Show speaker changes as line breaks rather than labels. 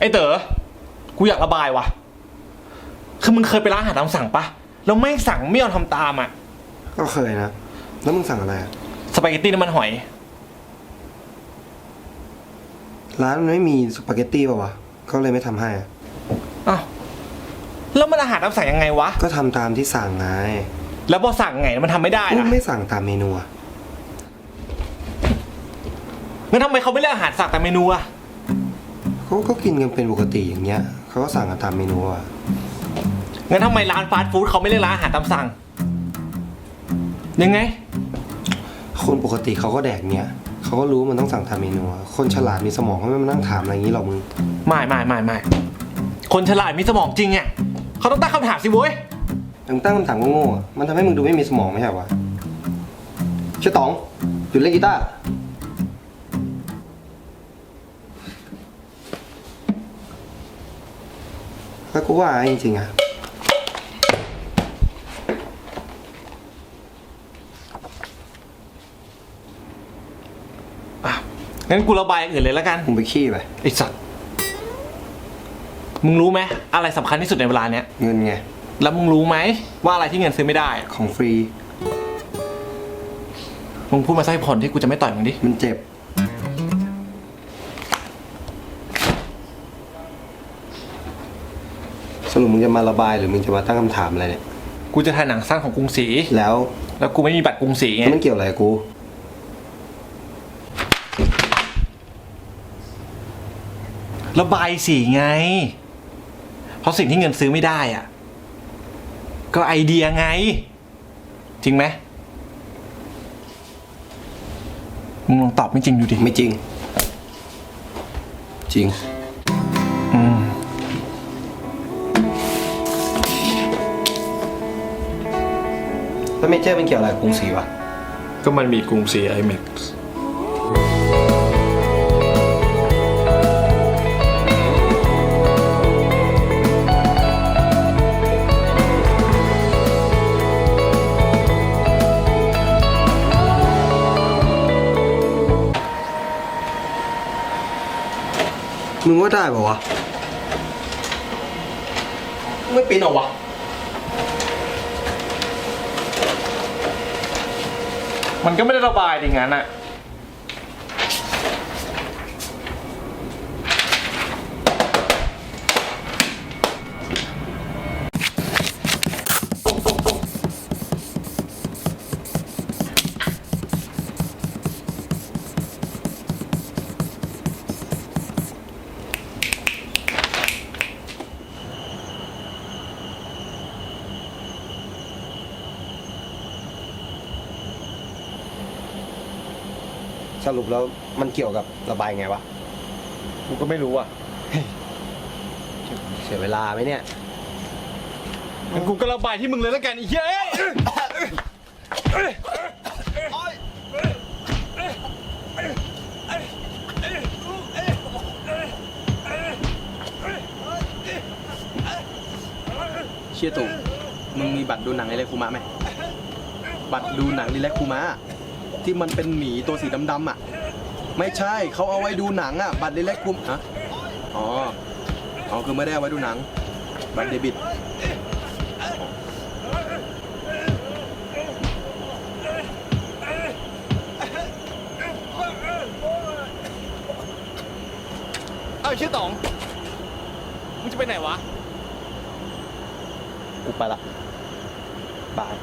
ไอ้เต๋อ กูอยากระบายวะคือมึงเคยไปร้านอาหารตามสั่งปะ แล้วไม่สั่งไม่ยอมทำตามอะ
ก็เคยนะ แล้วมึงสั่งอะไรอะ
สปาเกตตี้น้ำมันหอย
ร้านมันไม่มีสปาเกตตี้ป่าวะก็เลยไม่ทำให้อะ
อ้าวแล้วมันอาหารตามสั่งยังไงวะ
ก็ทำตามที่สั่งไง
แล้วพอสั่งไงมันทำไม่ได้
มึ
อะ
งไม่สั่งตามเมนูอะ
งั้นทำไมเขาไม่เรียกอาหารสั่งแต่เมนูอะ
เขาก็กินกันเป็นปกติอย่างเงี้ยเขาก็สั่งกันตามเมนูอะ
งั้นทำไมร้านฟาสต์ฟู้ดเขาไม่เรียกร้านอาหารตามสั่ง ยังไง
คนปกติเขาก็แดกเนี้ยเขาก็รู้มันต้องสั่งตามเมนูอะคนฉลาดมีสมองเขาไม่มานั่งถามอะไรอย่างนี้หรอกมึง
ไม่ไม่ไม่ไม่คนฉลาดมีสมองจริงอะเขาต้องตั้งคำถามสิเว้ย
มึงตั้งคำถามโง่ๆอะมันทำให้มึงดูไม่มีสมองไม่ใช่เหรอวะเชื่อต๋องหยุดเล่นกีตาร์ถ้ากูว่าจริงๆอะ
อะ งั้นกูระบายอย่างอื่นเลยแล้วกัน
มึงไปขี้ไป
ไอ้สัตว์ มึงรู้ไหมอะไรสำคัญที่สุดในเวลาเนี้ย
เงินไง
แล้วมึงรู้ไหมว่าอะไรที่เงินซื้อไม่ได้อะ
ของฟรี
มึงพูดมาสักผลที่กูจะไม่ต่อยมึงดิ
มันเจ็บ สรุปมึงจะมาระบายหรือมึงจะมาตั้งคำถามอะไรเนี่ย
กูจะถ่ายหนังสั้นของกรุงศรี
แล้ว
แล้วกูไม่มีบัตรกรุงศรีไง
แล้วมันเกี่ยวอะไรกับกู
ระบายสีไง เพราะสิ่งที่เงินซื้อไม่ได้อะก็ไอเดียไง จริงไหมมึงลองตอบไม่จริงดูดิ
ไม่จริง จริง
อืม
แล้วเมเจอร์มันเกี่ยวอะไรกับกรุงศรีวะ
ก็มันมีกรุงศรีไมึ
งว่าได้ป่าวะ
ไม่ปีนเหรอวะ มันก็ไม่ได้ระบายดิงั้นอะ
สรุปแล้วมันเกี่ยวกับระบายไงวะ
กูก็ไม่รู้อะ
เสียเวลาไหมเนี่ย
งั้นกูก็ระบายที่มึงเลยแล้วกันไอ้เหี้ยเอ้ย
เชี่ยตู่มึงมีบัตรดูหนังในเลคูมะไหมบัตรดูหนังในเลคูมะ ที่มันเป็นหมีตัวสีดำๆอะ ไม่ใช่เขาเอาไว้ดูหนังอะ บัตรในเลคูมฮะอ๋ออ๋อคือไม่ได้เอาไว้ดูหนัง บัตรเดบิต
เอ้าชื่อต๋องมึงจะไปไหนวะ
กูไปละบาย